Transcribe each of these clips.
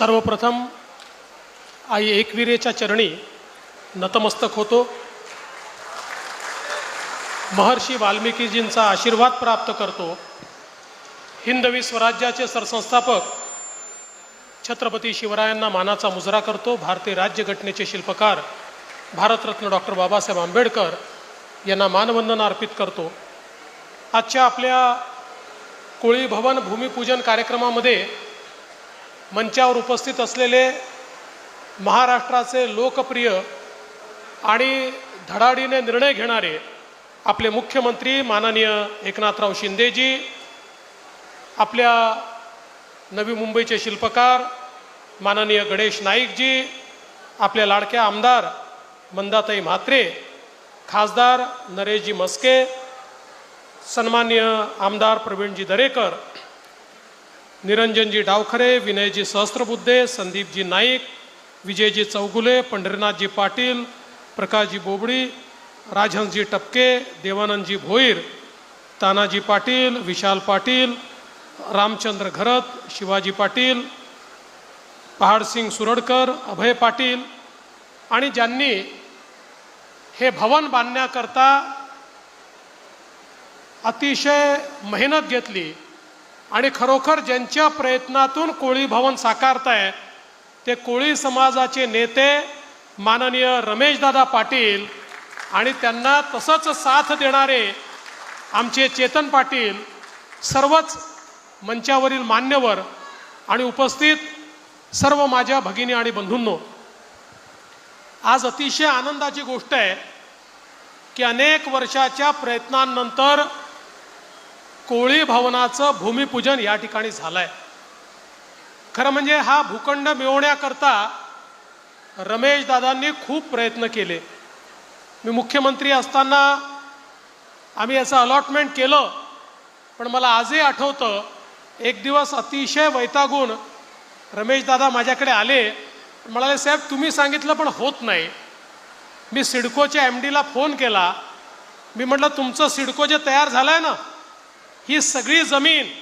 सर्वप्रथम आई एकविरेच्या चरणी नतमस्तक होतो. महर्षी वाल्मिकीजींचा आशीर्वाद प्राप्त करतो. हिंदवी स्वराज्याचे सरसंस्थापक छत्रपती शिवरायांना मानाचा मुजरा करतो. भारतीय राज्यघटनेचे शिल्पकार भारतरत्न डॉक्टर बाबासाहेब आंबेडकर यांना मानवंदना अर्पित करतो. आजच्या आपल्या कोळी भवन भूमिपूजन कार्यक्रमामध्ये मंचावर उपस्थित असलेले महाराष्ट्राचे लोकप्रिय आणि धडाडीने निर्णय घेणारे आपले मुख्यमंत्री माननीय एकनाथराव शिंदेजी आपल्या नवी मुंबईचे शिल्पकार माननीय गणेश नाईकजी आपल्या लाडक्या आमदार मंदाताई म्हात्रे खासदार नरेशजी मस्के सन्मान्य आमदार प्रवीणजी दरेकर निरंजनजी डावखरे विनयजी सहस्त्रबुद्धे संदीपजी नाईक विजयजी चौगुले पंढरीनाथजी पाटील प्रकाशजी बोबडी राजहंसजी टपके देवानंदजी भोईर तानाजी पाटील विशाल पाटील रामचंद्र घरत शिवाजी पाटील पहाडसिंग सुरडकर अभय पाटील आणि ज्यांनी हे भवन बांधण्याकरता अतिशय मेहनत घेतली आणि खरोखर ज्यांच्या प्रयत्नातून कोळी भवन साकारत आहे ते कोळी समाजाचे नेते माननीय रमेशदादा पाटील आणि त्यांना तसंच साथ देणारे आमचे चेतन पाटील सर्वच मंचावरील मान्यवर आणि उपस्थित सर्व माझ्या भगिनी आणि बंधूंनो आज अतिशय आनंदाची गोष्ट आहे की अनेक वर्षाच्या प्रयत्नांनंतर कोळी भवनाचं भूमिपूजन या ठिकाणी झालं आहे खरं म्हणजे हा भूखंड मिळवण्याकरता रमेश दादांनी खूप प्रयत्न केले. मी मुख्यमंत्री असताना आम्ही याचं अलॉटमेंट केलं पण मला आजही आठवतं एक दिवस अतिशय वैतागून रमेश दादा माझ्याकडे आले म्हणाले साहेब तुम्ही सांगितलं पण होत नाही. मी सिडकोच्या एम डीला फोन केला. मी म्हटलं तुमचं सिडको जे तयार झालं आहे ना ही सगळी जमीन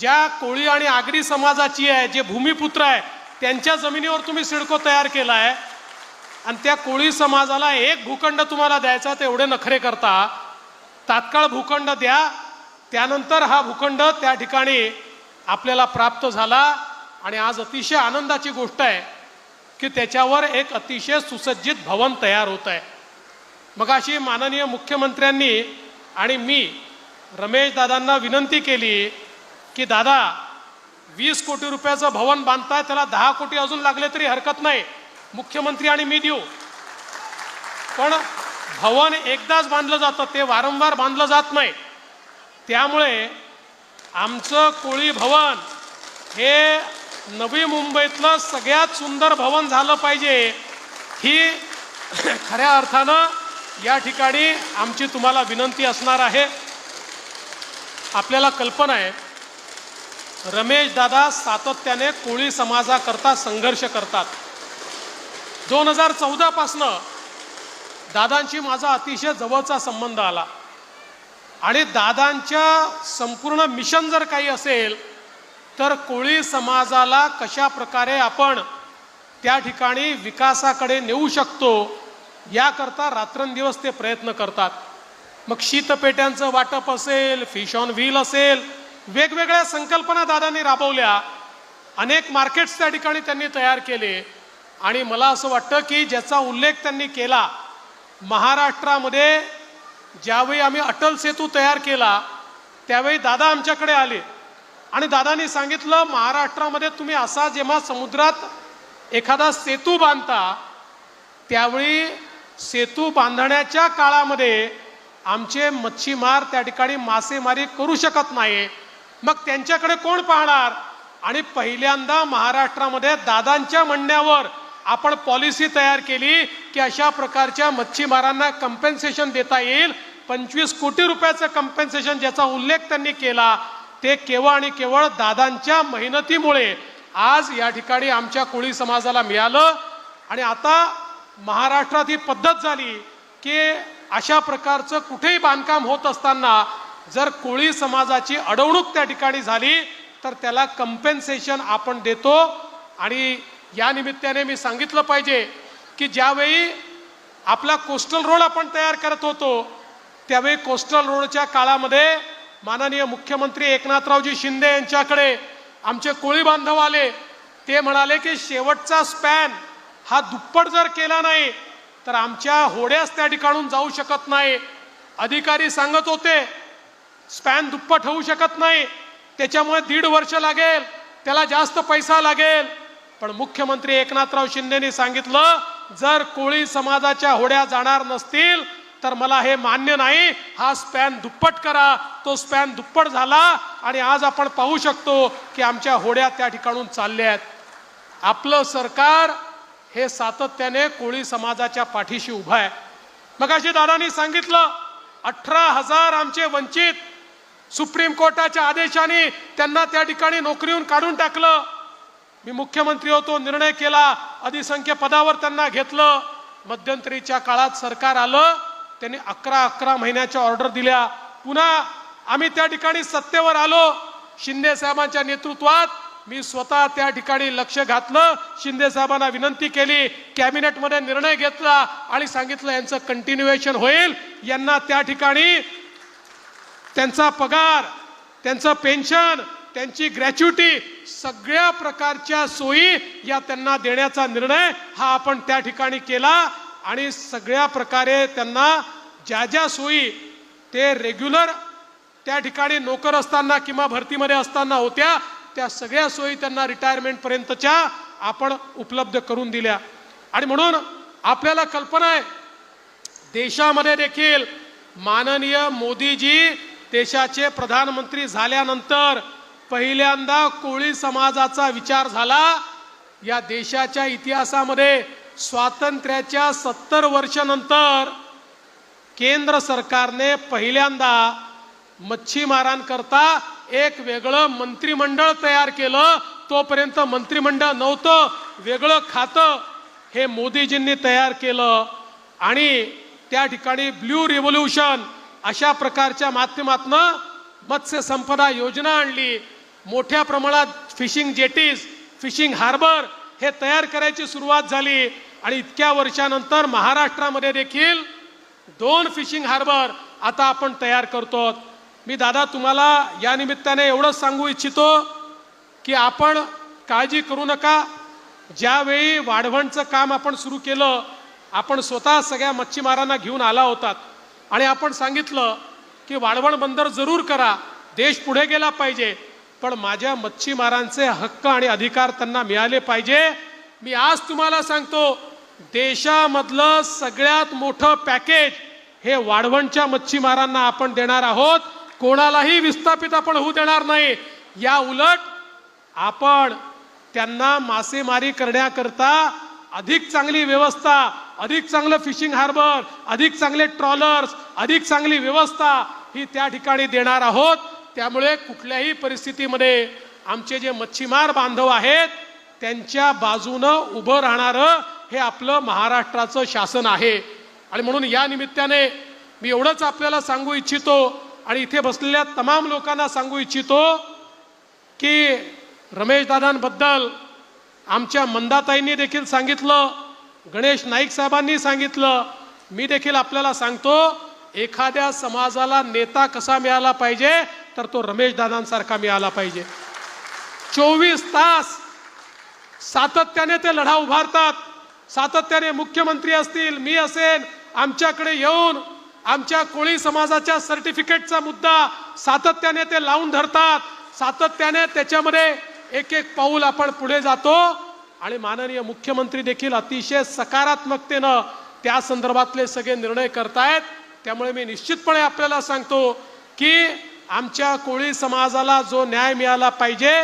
ज्या कोळी आणि आगरी समाजाची आहे जे भूमिपुत्र आहे त्यांच्या जमिनीवर तुम्ही सिडको तयार केला आहे. आणि त्या कोळी समाजाला एक भूखंड तुम्हाला द्यायचा ते एवढे नखरे करता. तात्काळ भूखंड द्या. त्यानंतर हा भूखंड त्या ठिकाणी आपल्याला प्राप्त झाला. आणि आज अतिशय आनंदाची गोष्ट आहे की त्याच्यावर एक अतिशय सुसज्जित भवन तयार होत आहे. मग अशी माननीय मुख्यमंत्र्यांनी आणि मी रमेश दादांना विनंती केली की दादा वीस कोटी रुपयाचं भवन बांधताय त्याला दहा कोटी अजून लागले तरी हरकत नाही. मुख्यमंत्री आणि मी देऊ. पण भवन एकदाच बांधलं जातं ते वारंवार बांधलं जात नाही. त्यामुळे आमचं कोळी भवन हे नवी मुंबईतलं सगळ्यात सुंदर भवन झालं पाहिजे. ही खऱ्या अर्थानं या ठिकाणी आमची तुम्हाला विनंती असणार आहे. आपल्याला कल्पना आहे रमेश दादा सातत्याने कोळी समाजाकरता संघर्ष करतात. दोन हजार चौदापासनं दादांशी माझा अतिशय जवळचा संबंध आला. आणि दादांच्या संपूर्ण मिशन जर काही असेल तर कोळी समाजाला कशा प्रकारे आपण त्या ठिकाणी विकासाकडे नेऊ शकतो याकरता रात्रंदिवस ते प्रयत्न करतात. मग शीतपेट्यांचं वाटप असेल फिश ऑन व्हील असेल वेगवेगळ्या संकल्पना दादांनी राबवल्या. अनेक मार्केट्स त्या ठिकाणी त्यांनी तयार केले. आणि मला असं वाटतं की ज्याचा उल्लेख त्यांनी केला महाराष्ट्रामध्ये ज्यावेळी आम्ही अटल सेतू तयार केला त्यावेळी दादा आमच्याकडे आले. आणि दादांनी सांगितलं महाराष्ट्रामध्ये तुम्ही असा जेव्हा समुद्रात एखादा सेतू बांधता त्यावेळी सेतू बांधण्याच्या काळामध्ये आमचे मच्छीमार त्या ठिकाणी मासेमारी करू शकत नाही मग त्यांच्याकडे कोण पाहणार? आणि पहिल्यांदा महाराष्ट्रामध्ये दादांच्या म्हणण्यावर आपण पॉलिसी तयार केली की अशा प्रकारच्या मच्छीमारांना कम्पेन्सेशन देता येईल. पंचवीस कोटी रुपयाचं कम्पेन्सेशन ज्याचा उल्लेख त्यांनी केला ते केवळ आणि केवळ दादांच्या मेहनतीमुळे आज या ठिकाणी आमच्या कोळी समाजाला मिळालं. आणि आता महाराष्ट्रात ही पद्धत झाली. की अशा प्रकारचं कुठेही बांधकाम होत असताना जर कोळी समाजाची अडवणूक त्या ठिकाणी झाली तर त्याला कंपेन्सेशन आपण देतो. आणि या निमित्ताने मी सांगितलं पाहिजे की ज्यावेळी आपला कोस्टल रोड आपण तयार करत होतो त्यावेळी कोस्टल रोडच्या काळामध्ये माननीय मुख्यमंत्री एकनाथरावजी शिंदे यांच्याकडे आमचे कोळी बांधव आले. ते म्हणाले की शेवटचा स्पॅन हा दुप्पट जर केला नाही तर आमच्या होड्याच त्या ठिकाणून जाऊ शकत नाही. अधिकारी सांगत होते स्पॅन दुप्पट होऊ शकत नाही. त्याच्यामुळे दीड वर्ष लागेल. त्याला जास्त पैसा लागेल. पण मुख्यमंत्री एकनाथराव शिंदेनी सांगितलं जर कोळी समाजाच्या होड्या जाणार नसतील तर मला हे मान्य नाही. हा स्पॅन दुप्पट करा. तो स्पॅन दुप्पट झाला आणि आज आपण पाहू शकतो की आमच्या होड्या त्या ठिकाणून चालल्या आहेत. आपलं सरकार हे सातत्याने कोळी समाजाच्या पाठीशी उभं आहे. मग अशी दादांनी सांगितलं अठरा हजार आमचे वंचित सुप्रीम कोर्टाच्या आदेशाने त्यांना त्या ठिकाणी नोकरीहून काढून टाकलं. मी मुख्यमंत्री होतो निर्णय केला अधिसंख्य पदावर त्यांना घेतलं. मध्यंतरीच्या काळात सरकार आलं त्यांनी अकरा अकरा महिन्याच्या ऑर्डर दिल्या. पुन्हा आम्ही त्या ठिकाणी सत्तेवर आलो. शिंदे साहेबांच्या नेतृत्वात मी स्वतः त्या ठिकाणी लक्ष घातलं. शिंदे साहेबांना विनंती केली. कॅबिनेटमध्ये निर्णय घेतला आणि सांगितलं यांचं कंटिन्युएशन होईल. यांना त्या ठिकाणी त्यांचा पगार त्यांचं पेन्शन त्यांची ग्रॅच्युटी सगळ्या प्रकारच्या सोयी या त्यांना देण्याचा निर्णय हा आपण त्या ठिकाणी केला. आणि सगळ्या प्रकारे त्यांना ज्या ज्या सोयी ते रेग्युलर त्या ठिकाणी नोकर असताना किंवा भरतीमध्ये असताना होत्या त्या सगळ्या सोयी त्यांना रिटायरमेंट पर्यंतच्या आपण उपलब्ध करून दिल्या. आणि म्हणून आपल्याला कल्पना आहे देशामध्ये देखील माननीय मोदीजी देशाचे प्रधानमंत्री झाल्यानंतर पहिल्यांदा कोळी समाजाचा विचार झाला. या देशाच्या इतिहासामध्ये स्वातंत्र्याच्या सत्तर वर्षानंतर केंद्र सरकारने पहिल्यांदा मच्छीमारांकरता एक वेगळं मंत्रिमंडळ तयार केलं तोपर्यंत मंत्रिमंडळ नव्हतं. वेगळं खातं हे मोदीजींनी तयार केलं. आणि त्या ठिकाणी ब्ल्यू रिव्होल्युशन अशा प्रकारच्या माध्यमातनं मत्स्य संपदा योजना आणली. मोठ्या प्रमाणात फिशिंग जेटीज फिशिंग हार्बर हे तयार करायची सुरुवात झाली. आणि इतक्या वर्षानंतर महाराष्ट्रामध्ये देखील दोन फिशिंग हार्बर आता आपण तयार करतो मी दादा तुम्हाला या निमित्ताने एवढंच सांगू इच्छितो की आपण काळजी करू नका. ज्यावेळी वाढवणचं काम आपण सुरू केलं आपण स्वतः सगळ्या मच्छीमारांना घेऊन आला होतात. आणि आपण सांगितलं की वाढवण बंदर जरूर करा देश पुढे गेला पाहिजे. पण माझ्या मच्छीमारांचे हक्क आणि अधिकार त्यांना मिळाले पाहिजे. मी आज तुम्हाला सांगतो देशामधलं सगळ्यात मोठं पॅकेज हे वाढवणच्या मच्छीमारांना आपण देणार आहोत. कोणालाही विस्थापित आपण होऊ देणार नाही. या उलट आपण त्यांना मासेमारी करण्याकरता अधिक चांगली व्यवस्था अधिक चांगलं फिशिंग हार्बर अधिक चांगले ट्रॉलर्स अधिक चांगली व्यवस्था ही त्या ठिकाणी देणार आहोत. त्यामुळे कुठल्याही परिस्थितीमध्ये आमचे जे मच्छीमार बांधव आहेत त्यांच्या बाजूनं उभं राहणारं हे आपलं महाराष्ट्राचं शासन आहे. आणि म्हणून या निमित्ताने मी एवढंच आपल्याला सांगू इच्छितो आणि इथे बसलेल्या तमाम लोकांना सांगू इच्छितो की रमेशदादांबद्दल आमच्या मंदाताईंनी देखील सांगितलं गणेश नाईक साहेबांनी सांगितलं. मी देखील आपल्याला सांगतो एखाद्या समाजाला नेता कसा मिळाला पाहिजे तर तो रमेशदादांसारखा मिळाला पाहिजे. चोवीस तास सातत्याने ते लढा उभारतात. सातत्याने मुख्यमंत्री असतील मी असेन आमच्याकडे येऊन आमच्या कोळी समाजाच्या सर्टिफिकेटचा मुद्दा सातत्याने ते लावून धरतात. सातत्याने त्याच्यामध्ये एक एक पाऊल आपण पुढे जातो. आणि माननीय मुख्यमंत्री देखील अतिशय सकारात्मकतेनं त्या संदर्भातले सगळे निर्णय करतायत. त्यामुळे मी निश्चितपणे आपल्याला सांगतो की आमच्या कोळी समाजाला जो न्याय मिळाला पाहिजे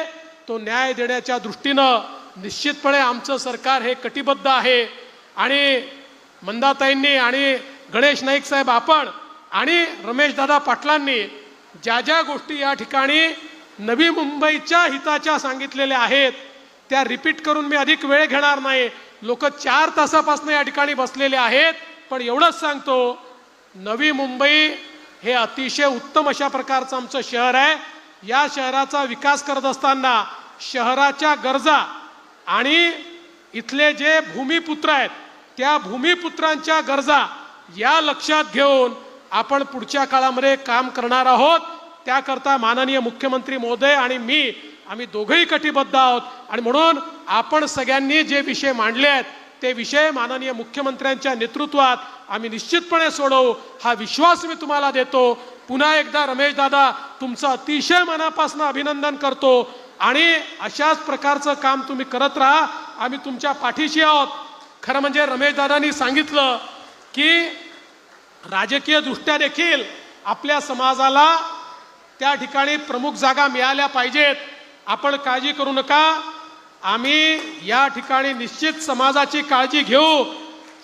तो न्याय देण्याच्या दृष्टीनं निश्चितपणे आमचं सरकार हे कटिबद्ध आहे. आणि मंदाताईंनी आणि गणेश नाईक साहेब आपण आणि रमेशदादा पाटलांनी ज्या ज्या गोष्टी या ठिकाणी नवी मुंबईच्या हिताच्या सांगितलेल्या आहेत त्या रिपीट करून मी अधिक वेळ घेणार नाही. लोक चार तासापासून या ठिकाणी बसलेले आहेत पण एवढंच सांगतो नवी मुंबई हे अतिशय उत्तम अशा प्रकारचं आमचं शहर आहे. या शहराचा विकास करत असताना शहराच्या गरजा आणि इथले जे भूमिपुत्र आहेत त्या भूमिपुत्रांच्या गरजा या लक्षात घेऊन आपण पुढच्या काळामध्ये काम करणार आहोत. त्याकरता माननीय मुख्यमंत्री महोदय आणि मी आम्ही दोघंही कटिबद्ध आहोत. आणि म्हणून आपण सगळ्यांनी जे विषय मांडले आहेत ते विषय माननीय मुख्यमंत्र्यांच्या नेतृत्वात आम्ही निश्चितपणे सोडवू. हा विश्वास मी तुम्हाला देतो. पुन्हा एकदा रमेश दादा तुमचं अतिशय मनापासून अभिनंदन करतो. आणि अशाच प्रकारचं काम तुम्ही करत राहा. आम्ही तुमच्या पाठीशी आहोत. खरं म्हणजे रमेश दादांनी सांगितलं की राजकीय दृष्ट्या देखील आपल्या समाजाला त्या ठिकाणी प्रमुख जागा मिळाल्या पाहिजेत. आपण काळजी करू नका. आम्ही या ठिकाणी निश्चित समाजाची काळजी घेऊ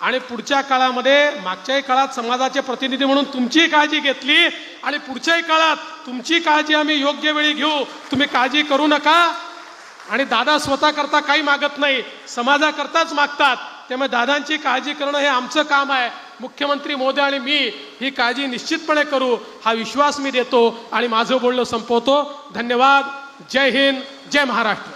आणि पुढच्या काळामध्ये मागच्याही काळात समाजाचे प्रतिनिधी म्हणून तुमची काळजी घेतली आणि पुढच्याही काळात तुमची काळजी आम्ही योग्य वेळी घेऊ. तुम्ही काळजी करू नका. आणि दादा स्वतः करता काही मागत नाही समाजाकरताच मागतात. त्यामुळे दादांची काळजी करणं हे आमचं काम आहे. मुख्यमंत्री मोदी आणि मी ही काळजी निश्चितपणे करू हा विश्वास मी देतो आणि माझं बोलणं संपवतो. धन्यवाद. जय हिंद. जय महाराष्ट्र.